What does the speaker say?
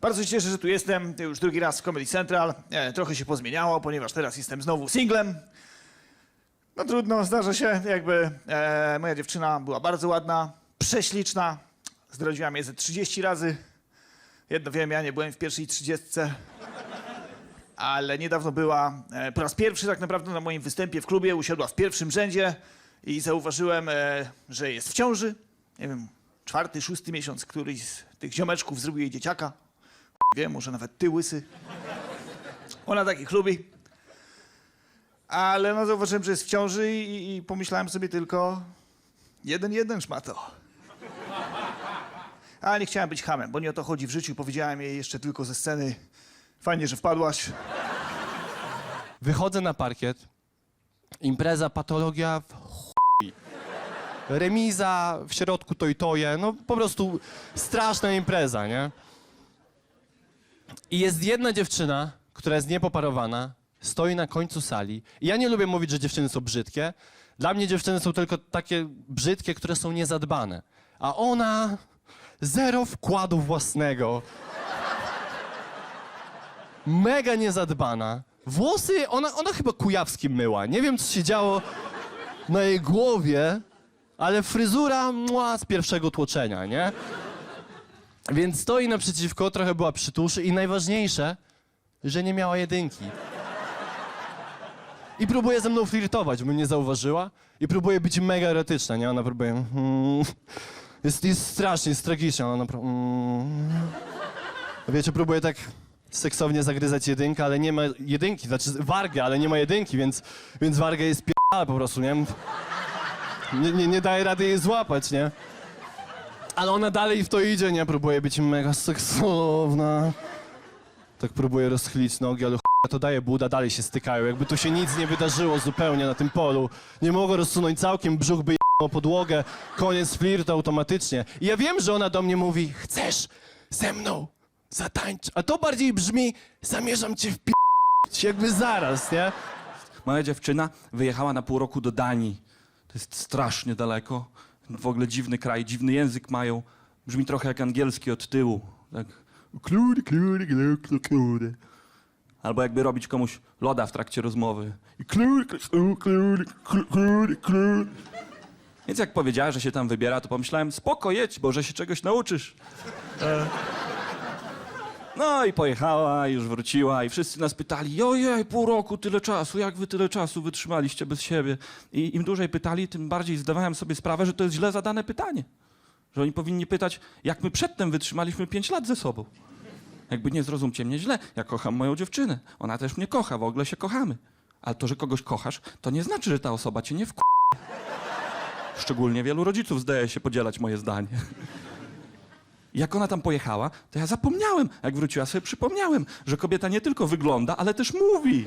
Bardzo się cieszę, że tu jestem. Już drugi raz w Comedy Central. E, trochę się pozmieniało, ponieważ teraz jestem znowu singlem. No trudno, zdarza się. Jakby e, moja dziewczyna była bardzo ładna, prześliczna. Zdradziła mnie ze 30 razy. Jedno wiem, ja nie byłem w pierwszej trzydziestce. Ale niedawno była e, po raz pierwszy tak naprawdę na moim występie w klubie. Usiadła w pierwszym rzędzie i zauważyłem, e, że jest w ciąży. Nie wiem, czwarty, szósty miesiąc któryś z tych ziomeczków zrobił jej dzieciaka. Wiem, może nawet ty łysy. Ona takich lubi. Ale no zauważyłem, że jest w ciąży i, i pomyślałem sobie tylko jeden, jeden szmato. Ale nie chciałem być hamem, bo nie o to chodzi w życiu. Powiedziałem jej jeszcze tylko ze sceny. Fajnie, że wpadłaś. Wychodzę na parkiet. Impreza, patologia w chuj. Remiza w środku to i toje. No po prostu straszna impreza, nie? I jest jedna dziewczyna, która jest niepoparowana, stoi na końcu sali. I ja nie lubię mówić, że dziewczyny są brzydkie. Dla mnie dziewczyny są tylko takie brzydkie, które są niezadbane. A ona zero wkładu własnego mega niezadbana. Włosy, ona, ona chyba kujawskim myła. Nie wiem, co się działo na jej głowie, ale fryzura mła z pierwszego tłoczenia, nie? Więc stoi naprzeciwko, trochę była przy tuszy i najważniejsze, że nie miała jedynki. I próbuje ze mną flirtować, by mnie zauważyła. I próbuje być mega erotyczna, nie? Ona próbuje... Mm, jest, jest strasznie, jest tragicznie. Ona... pró- Mm, Wiecie, próbuje tak seksownie zagryzać jedynkę, ale nie ma jedynki, znaczy wargę, ale nie ma jedynki, więc, więc warga jest p***a po prostu, nie? Nie, nie? nie daje rady jej złapać, nie? Ale ona dalej w to idzie, nie? Próbuje być mega seksowna. Tak próbuje rozchylić nogi, ale to daje buda, dalej się stykają. Jakby tu się nic nie wydarzyło zupełnie na tym polu. Nie mogę rozsunąć całkiem, brzuch by o podłogę, koniec flirtu automatycznie. I ja wiem, że ona do mnie mówi, chcesz ze mną zatańczyć? A to bardziej brzmi, zamierzam cię wpi***ć, jakby zaraz, nie? Moja dziewczyna wyjechała na pół roku do Danii. To jest strasznie daleko. W ogóle dziwny kraj, dziwny język mają. Brzmi trochę jak angielski od tyłu. Tak. Albo jakby robić komuś loda w trakcie rozmowy. Kludy. Więc jak powiedziała, że się tam wybiera, to pomyślałem, spoko, jedź, bo że się czegoś nauczysz. E. No i pojechała, już wróciła i wszyscy nas pytali, ojej, pół roku, tyle czasu, jak wy tyle czasu wytrzymaliście bez siebie? I im dłużej pytali, tym bardziej zdawałem sobie sprawę, że to jest źle zadane pytanie. Że oni powinni pytać, jak my przedtem wytrzymaliśmy pięć lat ze sobą. Jakby nie zrozumcie mnie źle, ja kocham moją dziewczynę, ona też mnie kocha, w ogóle się kochamy. Ale to, że kogoś kochasz, to nie znaczy, że ta osoba cię nie wk... Szczególnie wielu rodziców zdaje się podzielać moje zdanie. Jak ona tam pojechała, to ja zapomniałem. Jak wróciła, sobie przypomniałem, że kobieta nie tylko wygląda, ale też mówi.